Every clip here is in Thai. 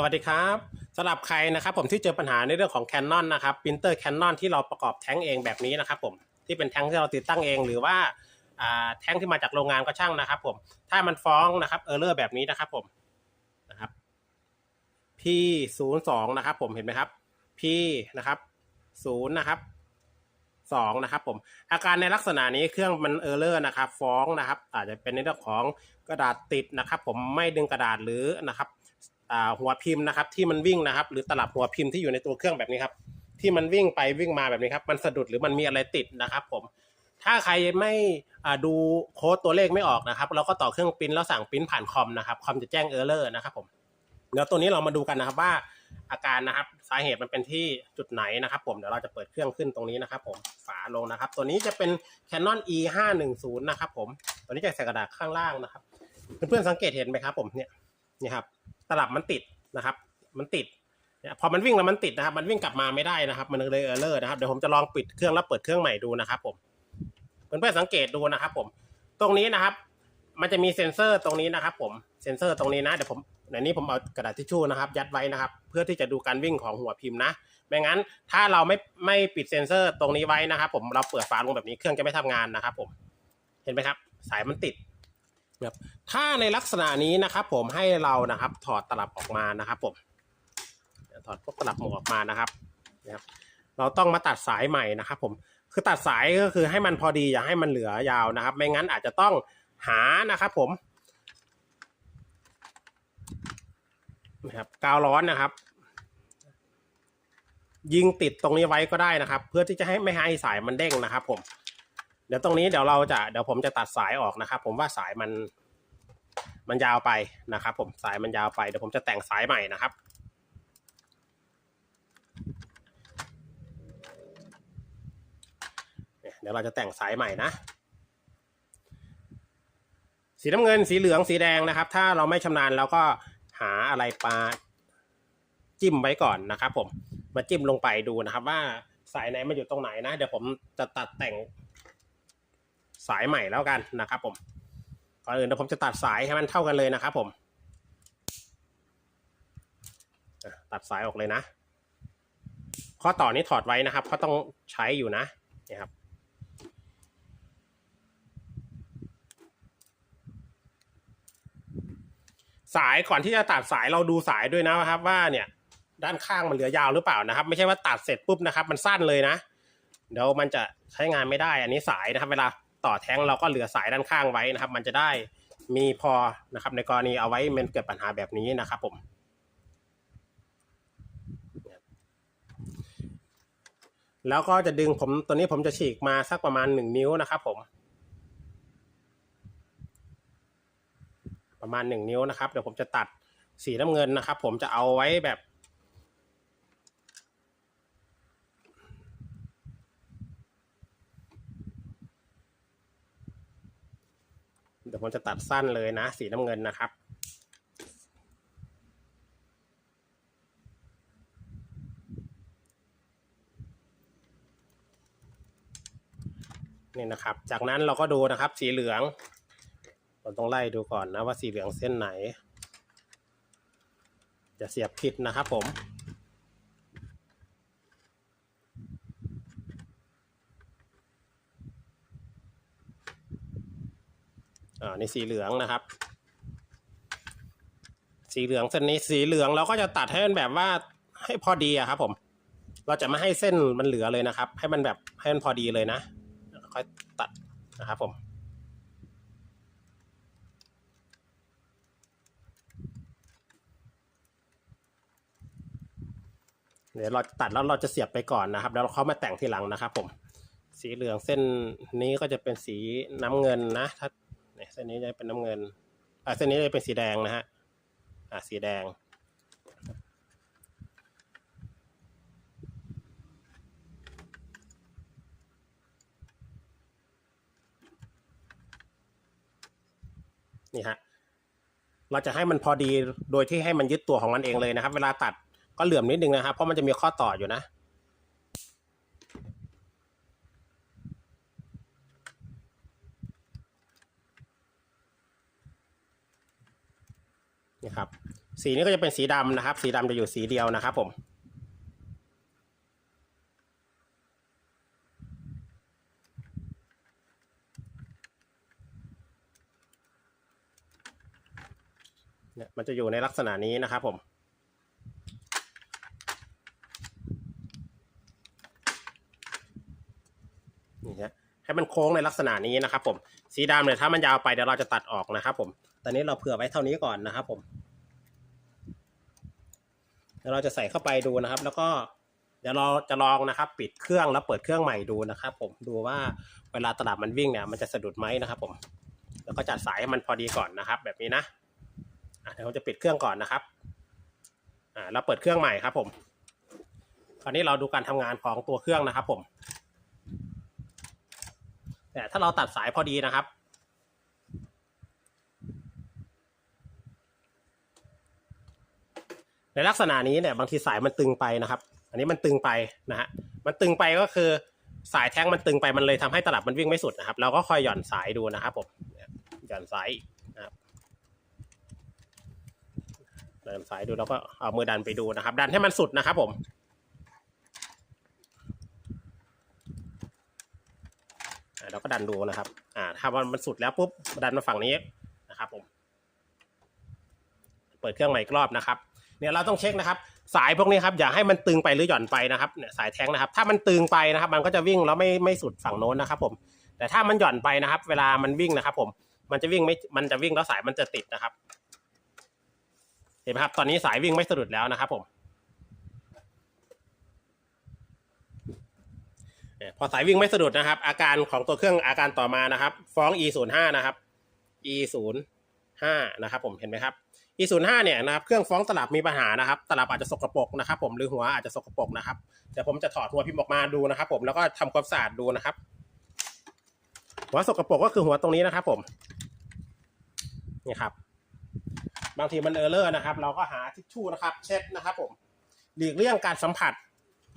สวัสดีครับสำหรับใครนะครับผมที่เจอปัญหาในเรื่องของ Canon นะครับปรินเตอร์ Canon ที่เราประกอบแท้งเองแบบนี้นะครับผมที่เป็นแท้งที่เราติดตั้งเองหรือว่าอ่าแท้งที่มาจากโรงงานก็ช่างนะครับผมถ้ามันฟ้องนะครับเออร์เลอร์แบบนี้นะครับผมนะครับ P 0 2นะครับผมเห็นไหมครับ P นะครับ0นะครับ2นะครับผมอาการในลักษณะนี้เครื่องมันเออร์เลอร์นะครับ ฟ้องนะครับ อาจจะเป็นในเรื่องของกระดาษติดนะครับ ผมไม่ดึงกระดาษหรือนะครับ อ่าหัวพิมพ์นะครับที่มันวิ่งนะครับ หรือตลับหัวพิมพ์ที่อยู่ในตัวเครื่องแบบนี้ครับ ที่มันวิ่งไปวิ่งมาแบบนี้ครับ มันสะดุดหรือมันมีอะไรติดนะครับ ผม ถ้าใครไม่ดูโค้ดตัวเลขไม่ออกนะครับ เราก็ต่อเครื่องปริ้นแล้วสั่งปริ้นผ่านคอมนะครับคอมจะแจ้งเออร์เลอร์นะครับผมเดี๋ยวตัวนี้เรามาดูกันนะครับว่าอาการนะครับสาเหตุมันเป็นที่จุดไหนนะครับ ผมเดี๋ยวเราจะเปิดเครื่องขึ้นตรงนี้นะครับ ผมฝาลงนะครับ ตัวนี้จะเป็น Canon E 5 1 0นะครับ ผมตัวนี้จะใส่กระดาษข้างล่างนะครับ เพื่อนๆสังเกตเห็นไหมครับ ผมเนี่ยนี่ครับ ตลับมันติดนะครับ มันติดพอมันวิ่งแล้วมันติดนะครับ มันวิ่งกลับมาไม่ได้นะครับ มันเลยเออร์เลอร์นะครับเดี๋ยวผมจะลองปิดเครื่องแล้วเปิดเครื่องใหม่ดูนะครับ ผมเพื่อนๆสังเกตดูนะครับ ผม ตรงนี้นะครับ มันจะมีเซ็นเซอร์ตรงนี้นะครับ ผมเซ็นเซอร์ตรงนี้นะเดี๋ยวผมในนี้ผมเอากระดาษทิชชู่นะครับ ยัดไว้นะครับ เพื่อที่จะดูการวิ่งของหัวพิมพ์นะไม่งั้น ถ้าเราไม่ไม่ปิดเซ็นเซอร์ตรงนี้ไว้นะครับ ผมเราเปิดฝาลงแบบนี้เครื่องจะไม่ทำงานนะครับ ผม เห็นไหมครับ สายมันติด ครับถ้าในลักษณะนี้นะครับ ผมให้เรานะครับ ถอดตลับออกมานะครับผมถอดพวกตลับหมวกออกมานะครับนะครับ เราต้องมาตัดสายใหม่นะครับ ผมคือตัดสายก็คือให้มันพอดีอย่าให้มันเหลือยาวนะครับ ไม่งั้นอาจจะต้องหานะครับ ผมนะครับกาวร้อนนะครับ ยิงติดตรงนี้ไว้ก็ได้นะครับ เพื่อที่จะให้ไม่ให้สายมันเด้งนะครับ ผม เดี๋ยวตรงนี้เดี๋ยวเราจะเดี๋ยวผมจะตัดสายออกนะครับ ผมว่าสายมันมันยาวไปนะครับ ผมสายมันยาวไปเดี๋ยวผมจะแต่งสายใหม่นะครับ เดี๋ยวเราจะแต่งสายใหม่นะสีน้ำเงินสีเหลืองสีแดงนะครับ ถ้าเราไม่ชำนาญเราก็หาอะไรปลาจิ้มไว้ก่อนนะครับ ผมมาจิ้มลงไปดูนะครับ ว่าสายไหนมันอยู่ตรงไหนนะ เดี๋ยวผมจะตัดแต่ง สายใหม่แล้วกันนะครับผมก่อนอื่นเดี๋ยวผมจะตัดสายให้มันเท่ากันเลยนะครับผมตัดสายออกเลยนะ ข้อต่อนี้ถอดไว้นะครับเพราะต้องใช้อยู่นะนี่ครับสายก่อนที่จะตัดสายเราดูสายด้วยนะครับ ว่าเนี่ยด้านข้างมันเหลือยาวหรือเปล่านะครับ ไม่ใช่ว่าตัดเสร็จปุ๊บนะครับ มันสั้นเลยนะ เดี๋ยวมันจะใช้งานไม่ได้ อันนี้สายนะครับ เวลา ต่อแท้งเราก็เหลือสายด้านข้างไว้นะครับ มันจะได้มีพอนะครับ ในกรณีเอาไว้มันเกิดปัญหาแบบนี้นะครับผมแล้วก็จะดึงผมตัวนี้ผมจะฉีกมาสักประมาณหนึ่งนิ้วนะครับผม ประมาณหนึ่งนิ้วนะครับ เดี๋ยวผมจะตัดสีน้ำเงินนะครับ ผมจะเอาไว้แบบ เดี๋ยวผมจะตัดสั้นเลยนะ สีน้ำเงินนะครับ นี่นะครับ จากนั้นเราก็ดูนะครับ สีเหลืองเราต้องไล่ดูก่อนนะว่าสีเหลืองเส้นไหน จะเสียบผิดนะครับผม อ่านี่สีเหลืองนะครับ สีเหลืองเส้นนี้สีเหลืองเราก็จะตัดให้มันแบบว่าให้พอดีอะครับผม เราจะไม่ให้เส้นมันเหลือเลยนะครับ ให้มันแบบให้มันพอดีเลยนะค่อยตัดนะครับผมเดี๋ยวเราตัดแล้วเราจะเสียบไปก่อนนะครับ แล้วเราเข้ามาแต่งทีหลังนะครับผม สีเหลืองเส้นนี้ก็จะเป็นสีน้ำเงินนะ ถ้า ส้นนี้จะเป็นน้ำเงิน อ่าเส้นนี้จะเป็นสีแดงนะฮะ อ่าสีแดง นี่ฮะ เราจะให้มันพอดีโดยที่ให้มันยึดตัวของมันเองเลยนะครับ เวลาตัดก็เหลื่อมนิดนึงนะครับ เพราะมันจะมีข้อต่ออยู่นะ นี่ครับ สีนี้ก็จะเป็นสีดำนะครับ สีดำจะอยู่สีเดียวนะครับผมเนี่ยมันจะอยู่ในลักษณะนี้นะครับผม นี่ฮะให้มันโค้งในลักษณะนี้นะครับผม สีดำเนี่ยถ้ามันยาวไปเดี๋ยวเราจะตัดออกนะครับผม อนนี้เราเผื่อไว้เท่านี้ก่อนนะครับผมเดี๋ยวเราจะใส่เข้าไปดูนะครับ แล้วก็เดี๋ยวเราจะลองนะครับ ปิดเครื่องแล้วเปิดเครื่องใหม่ดูนะครับ ผมดูว่าเวลาตลับมันวิ่งเนี่ยมันจะสะดุดไหมนะครับ ผม แล้วก็จัดสายให้มันพอดีก่อนนะครับ แบบนี้นะเดี๋ยวเราจะปิดเครื่องก่อนนะครับอ่าเราเปิดเครื่องใหม่ครับ ผมคราวนี้เราดูการทำงานของตัวเครื่องนะครับ ผม แต่ถ้าเราตัดสายพอดีนะครับ ในลักษณะนี้เนี่ยบางทีสายมันตึงไปนะครับ อันนี้มันตึงไปนะฮะมันตึงไปก็คือสายแท้งมันตึงไปมันเลยทำให้ตลับมันวิ่งไม่สุดนะครับ เราก็คอยหย่อนสายดูนะครับผมหย่อนสายนะครับหย่อนสายดูแล้วก็เอามือดันไปดูนะครับ ดันให้มันสุดนะครับผมเราก็ดันดูนะครับ อ่า ถ้ามันสุดแล้วปุ๊บดันมาฝั่งนี้นะครับผม เปิดเครื่องใหม่อีกรอบนะครับ เนี่ยเราต้องเช็คนะครับ สายพวกนี้ครับอย่าให้มันตึงไปหรือหย่อนไปนะครับเนี่ยสายแท้งนะครับ ถ้ามันตึงไปนะครับ มันก็จะวิ่งแล้วไม่ไม่สุดฝั่งโน้นนะครับผมแต่ถ้ามันหย่อนไปนะครับ เวลามันวิ่งนะครับ ผมมันจะวิ่งไม่มันจะวิ่งแล้วสายมันจะติดนะครับ เห็นไหมครับ ตอนนี้สายวิ่งไม่สะดุดแล้วนะครับผมพอสายวิ่งไม่สะดุดนะครับ อาการของตัวเครื่องอาการต่อมานะครับ ฟ้อง e 0 5นะครับ e 0 5นะครับ ผมเห็นไหมครับ e 0 5 เนี่ยนะครับเครื่องฟ้องตลับมีปัญหานะครับ ตลับอาจจะสกปรกนะครับ ผมหรือหัวอาจจะสกปรกนะครับเดี๋ยวผมจะถอดหัวพิมพ์ออกมาดูนะครับ ผมแล้วก็ทำความสะอาดดูนะครับ หัวสกปรกก็คือหัวตรงนี้นะครับ ผมนี่ครับ บางทีมันเออร์เลอร์นะครับ เราก็หาทิชชู่นะครับ เช็ดนะครับ ผมหลีกเลี่ยงการสัมผัส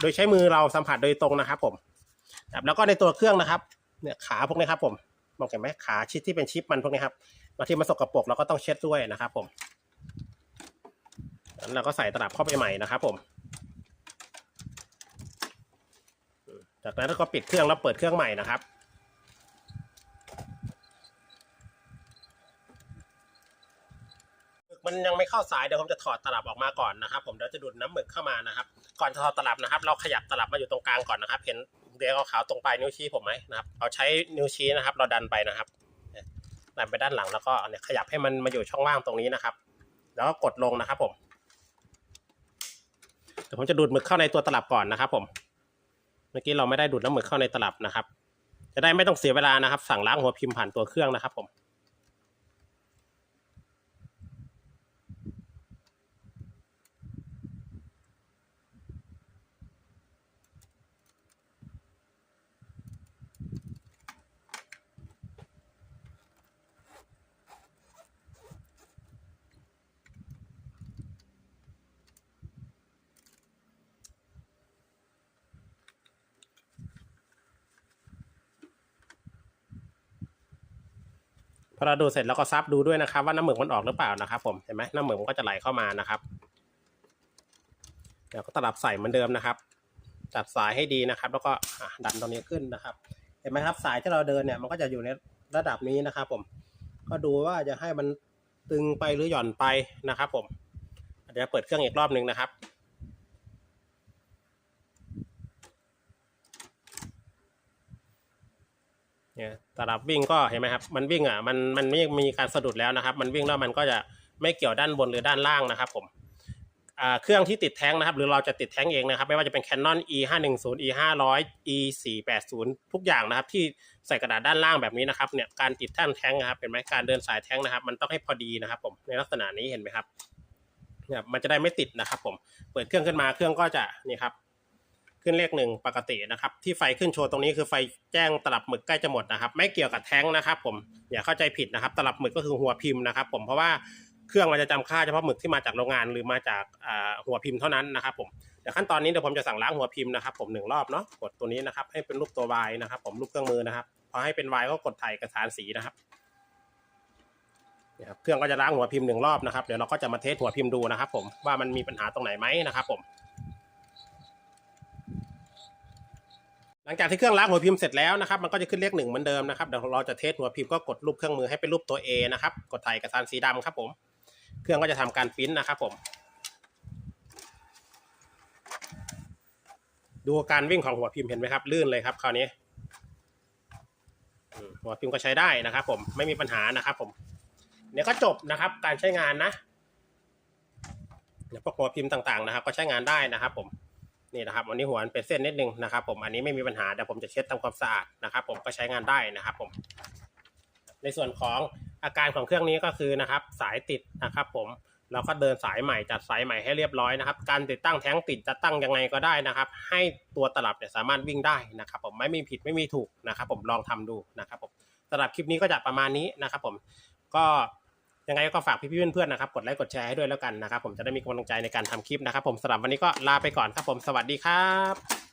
โดยใช้มือเราสัมผัสโดยตรงนะครับ ผมแล้วก็ในตัวเครื่องนะครับ เนี่ยขาพวกนี้ครับ ผมมองเห็นไหมขาชิดที่เป็นชิปมันพวกนี้ครับบางทีมันสกปรกเราก็ต้องเช็ดด้วยนะครับ ผม แล้วเราก็ใส่ตลับเข้าไปใหม่นะครับผม จากนั้นเราก็ปิดเครื่องแล้วเปิดเครื่องใหม่นะครับมันยังไม่เข้าสายเดี๋ยวผมจะถอดตลับออกมาก่อนนะครับผมเดี๋ยวจะดูดน้ำหมึกเข้ามานะครับ ก่อนจะถอดตลับนะครับ เราขยับตลับมาอยู่ตรงกลางก่อนนะครับ เห็นเดียวขาวตรงปลายนิ้วชี้ผมไหมนะครับเราใช้นิ้วชี้นะครับ เราดันไปนะครับดันไปด้านหลังแล้วก็เนี่ยขยับให้มันมาอยู่ช่องว่างตรงนี้นะครับ แล้วก็กดลงนะครับผม ดี๋ยวผมจะดูดหมึกเข้าในตัวตลับก่อนนะครับ ผม เมื่อกี้เราไม่ได้ดูดน้ำหมึกเข้าในตลับนะครับ จะได้ไม่ต้องเสียเวลานะครับ สั่งล้างหัวพิมพ์ผ่านตัวเครื่องนะครับ ผม พอเราดูเสร็จแล้วก็ซับดูด้วยนะครับ ว่าน้ำหมึกมันออกหรือเปล่านะครับ ผมเห็นไหมน้ำหมึกมันก็จะไหลเข้ามานะครับเดี๋ยวก็ตลับใส่เหมือนเดิมนะครับ จัดสายให้ดีนะครับ แล้วก็ดันตรงนี้ขึ้นนะครับ เห็นไหมครับสายที่เราเดินเนี่ยมันก็จะอยู่ในระดับนี้นะครับ ผม ก็ดูว่าจะให้มันตึงไปหรือหย่อนไปนะครับ ผมเดี๋ยวเปิดเครื่องอีกรอบหนึ่งนะครับ เนี่ยตลับวิ่งก็เห็นไหมครับมันวิ่งอะมันมันไม่มีการสะดุดแล้วนะครับ มันวิ่งแล้วมันก็จะไม่เกี่ยวด้านบนหรือด้านล่างนะครับผมอ่าเครื่องที่ติดแท้งนะครับ หรือเราจะติดแท้ง eng นะครับ ไม่ว่าจะเป็น Canon e 5 1 0 e 5 0 0 e 4 8 0ทุกอย่างนะครับ ที่ใส่กระดาษด้านล่างแบบนี้นะครับเนี่ยการติดแท่งแท้งนะครับเห็นไหมการเดินสายแท้งนะครับ มันต้องให้พอดีนะครับ ผมในลักษณะนี้เห็นไหมครับเนี่ยมันจะได้ไม่ติดนะครับ ผมเปิดเครื่องขึ้นมาเครื่องก็จะนี่ครับ ขึ้นเลขหนึ่งปกตินะครับ ที่ไฟขึ้นโชว์ตรงนี้คือไฟแจ้งตลับหมึกใกล้จะหมดนะครับ ไม่เกี่ยวกับแท้งนะครับ ผมอย่าเข้าใจผิดนะครับ ตลับหมึกก็คือหัวพิมพ์นะครับ ผมเพราะว่าเครื่องมันจะจำค่าเฉพาะหมึกที่มาจากโรงงานหรือมาจากหัวพิมพ์เท่านั้นนะครับ ผมเดี๋ยวขั้นตอนนี้เดี๋ยวผมจะสั่งล้างหัวพิมพ์นะครับ ผมหนึ่งรอบเนาะกดตัวนี้นะครับ ให้เป็นรูปตัว Y นะครับ ผมรูปเครื่องมือนะครับพอให้เป็น Y ก็กดถ่ายเอกสารสีนะครับนี่ครับเครื่องก็จะล้างหัวพิมพ์หนึ่งรอบนะครับเดี๋ยวเราก็จะมาเทสหัวพิมพ์ดูนะครับ ผมว่ามันมีปัญหาตรงไหนไหมนะครับ ผม หลังจากที่เครื่องล้างหัวพิมพ์เสร็จแล้วนะครับ มันก็จะขึ้นเลขหนึ่งเหมือนเดิมนะครับ เดี๋ยวเราจะเทสหัวพิมพ์ก็กดรูปเครื่องมือให้เป็นรูปตัว A นะครับ กดถ่ายเอกสารสีดำครับผม เครื่องก็จะทำการปริ้นนะครับผม ดูการวิ่งของหัวพิมพ์เห็นไหมครับ ลื่นเลยครับคราวนี้ หัวพิมพ์ก็ใช้ได้นะครับ ผม ไม่มีปัญหานะครับ ผมเดี๋ยก็จบนะครับ การใช้งานนะเดี๋ยพวกหัวพิมพ์ต่างๆนะครับ ก็ใช้งานได้นะครับ ผม นี่นะครับวันนี้หัวมันเป็นเส้นนิดนึงนะครับ ผมอันนี้ไม่มีปัญหาเดี๋ยวผมจะเช็ดทำความสะอาดนะครับ ผมก็ใช้งานได้นะครับ ผม ในส่วนของอาการของเครื่องนี้ก็คือนะครับ สายติดนะครับ ผมเราก็เดินสายใหม่จัดสายใหม่ให้เรียบร้อยนะครับ การติดตั้งแท้งติดจะตั้งยังไงก็ได้นะครับ ให้ตัวตลับเนี่ยสามารถวิ่งได้นะครับ ผมไม่มีผิดไม่มีถูกนะครับ ผมลองทำดูนะครับ ผมสำหรับคลิปนี้ก็จะประมาณนี้นะครับ ผมก็ ยังไงก็ฝากพี่ๆเพื่อนๆนะครับ กดไลค์กดแชร์ให้ด้วยแล้วกันนะครับ ผมจะได้มีกำลังใจในการทำคลิปนะครับ ผมสำหรับวันนี้ก็ลาไปก่อนครับผมสวัสดีครับ